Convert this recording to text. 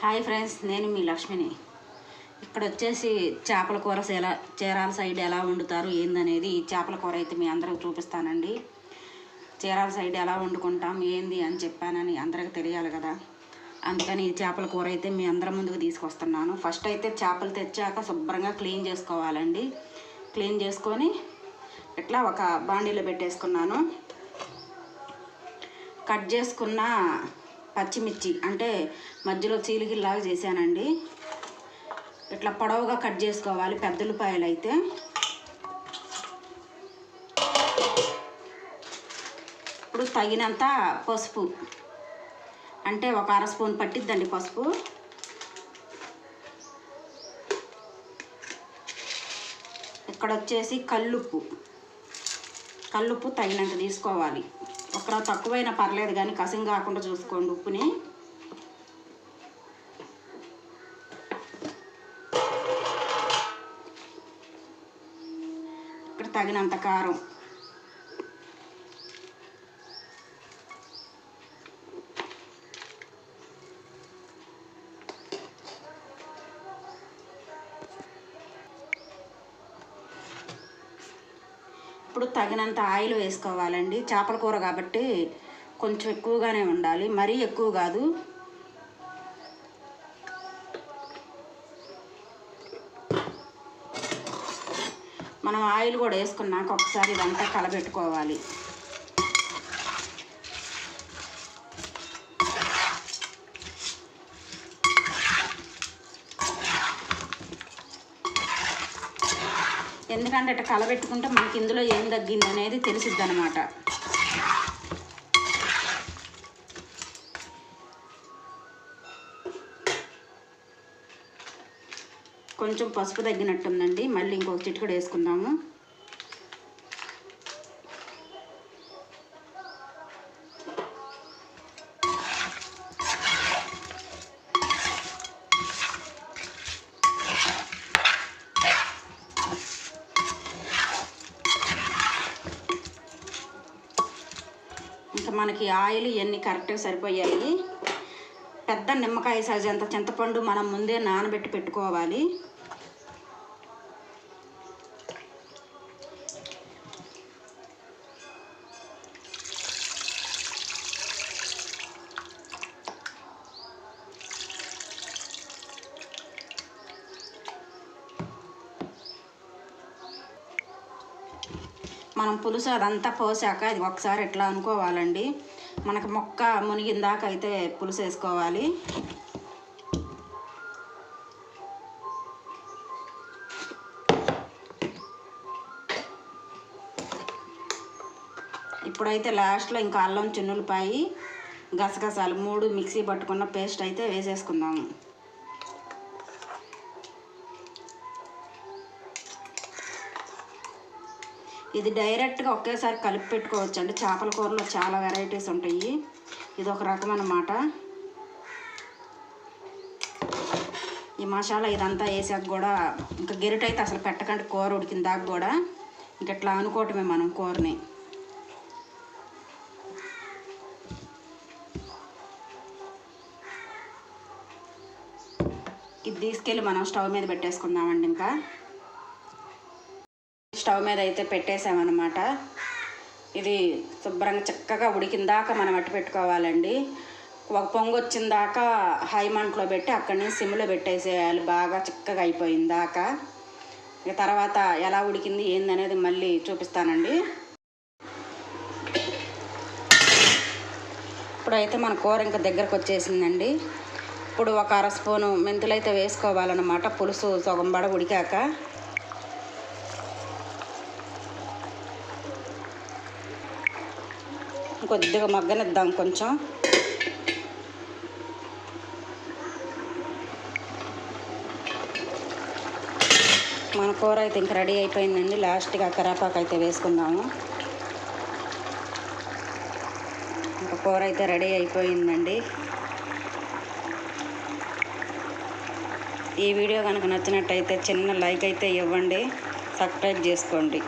Hi friends నేను మీ లక్ష్మిని. ఇక్కడ వచ్చేసి చేపల కూర ఎలా చీరాల సైడ్ ఎలా వండుతారు ఏందనేది చేపల కూర అయితే మీ అందరికి చూపిస్తానండి. చీరాల సైడ్ ఎలా వండుకుంటాం ఏంది అని చెప్పానని అందరికి తెలియాలి కదా. అందుకని ఈ చేపల కూర అయితే మీ అందరి ముందుకు తీసుకొస్తున్నాను. ఫస్ట్ అయితే చేపలు తెచ్చాక శుభ్రంగా క్లీన్ చేసుకోవాలండి. క్లీన్ చేసుకొని ఇట్లా ఒక బాండీలో పెట్టేసుకున్నాను. కట్ చేసుకున్న పచ్చిమిర్చి అంటే మధ్యలో చీలిగిల్లాగా చేశానండి. ఇట్లా పొడవుగా కట్ చేసుకోవాలి పెద్ద ఉల్లిపాయలు అయితే ఇప్పుడు తగినంత పసుపు. అంటే ఒక అర స్పూన్ పట్టిద్దండి పసుపు. ఇక్కడ వచ్చేసి కల్లుప్పు. కల్లుప్పు తగినంత తీసుకోవాలి. ఒక తక్కువైనా పర్లేదు కానీ కసింగ్ కాకుండా చూసుకోండి ఉప్పుని. ఇక్కడ తగినంత కారం. ఇప్పుడు తగినంత ఆయిల్ వేసుకోవాలండి. చేపల కూర కాబట్టి కొంచెం ఎక్కువగానే ఉండాలి. మరీ ఎక్కువ కాదు. మనం ఆయిల్ కూడా వేసుకున్నాక ఒకసారి ఇదంతా కలబెట్టుకోవాలి. ఎందుకంటే అట్లా కలబెట్టుకుంటే మనకి ఇందులో ఏం తగ్గింది అనేది తెలిసిద్ది అనమాట కొంచెం పసుపు తగ్గినట్టుందండి. మళ్ళీ ఇంకొక చిటికడ వేసుకుందాము ఇంకా మనకి ఆయిల్ ఇవన్నీ కరెక్ట్గా సరిపోయాయి. పెద్ద నిమ్మకాయ సైజ్ అంత చింతపండు మనం ముందే నానబెట్టి పెట్టుకోవాలి. మనం పులుసు అదంతా పోసాక ఇది ఒకసారి ఎట్లా అనుకోవాలండి. మనకు మొక్క మునిగిందాక అయితే పులుసు వేసుకోవాలి. ఇప్పుడైతే లాస్ట్లో ఇంకా అల్లం చిన్నులపాయి గసగసాలు మూడు మిక్సీ పట్టుకున్న పేస్ట్ అయితే వేసేసుకుందాము. ఇది డైరెక్ట్గా ఒకేసారి కలిపి పెట్టుకోవచ్చు అండి చేపల కూరలో చాలా వెరైటీస్ ఉంటాయి. ఇది ఒక రకం అన్నమాట ఈ మసాలా ఇదంతా వేసాక కూడా ఇంకా గెరిటైతే అసలు పెట్టకండి. కూర ఉడికిన దాకా కూడా ఇంక ఇట్లా అనుకోవటమే మనం కూరని. ఇది తీసుకెళ్ళి మనం స్టవ్ మీద పెట్టేసుకుందామండి ఇంకా. స్టవ్ మీద అయితే పెట్టేసామన్నమాట ఇది శుభ్రంగా చక్కగా ఉడికిందాక మనం అట్టు పెట్టుకోవాలండి. ఒక పొంగు వచ్చిన దాకా హై మంటలో పెట్టి అక్కడి నుంచి సిమ్లో పెట్టేసేయాలి. బాగా చిక్కగా అయిపోయిన దాకా. ఇక తర్వాత ఎలా ఉడికింది ఏందనేది మళ్ళీ చూపిస్తానండి. ఇప్పుడైతే మన కూర ఇంకా దగ్గరకు వచ్చేసిందండి. ఇప్పుడు ఒక అర స్పూను మెంతులు అయితే వేసుకోవాలన్నమాట. పులుసు సగం బడ ఉడికాక. కొద్దిగా మగ్గనిద్దాం కొంచెం. మన కూర అయితే ఇంక రెడీ అయిపోయిందండి. లాస్ట్గా కరాపాకు అయితే వేసుకుందాము. ఇంక కూర అయితే రెడీ అయిపోయిందండి. ఈ వీడియో కనుక నచ్చినట్టయితే చిన్న లైక్ అయితే ఇవ్వండి. సబ్స్క్రైబ్ చేసుకోండి.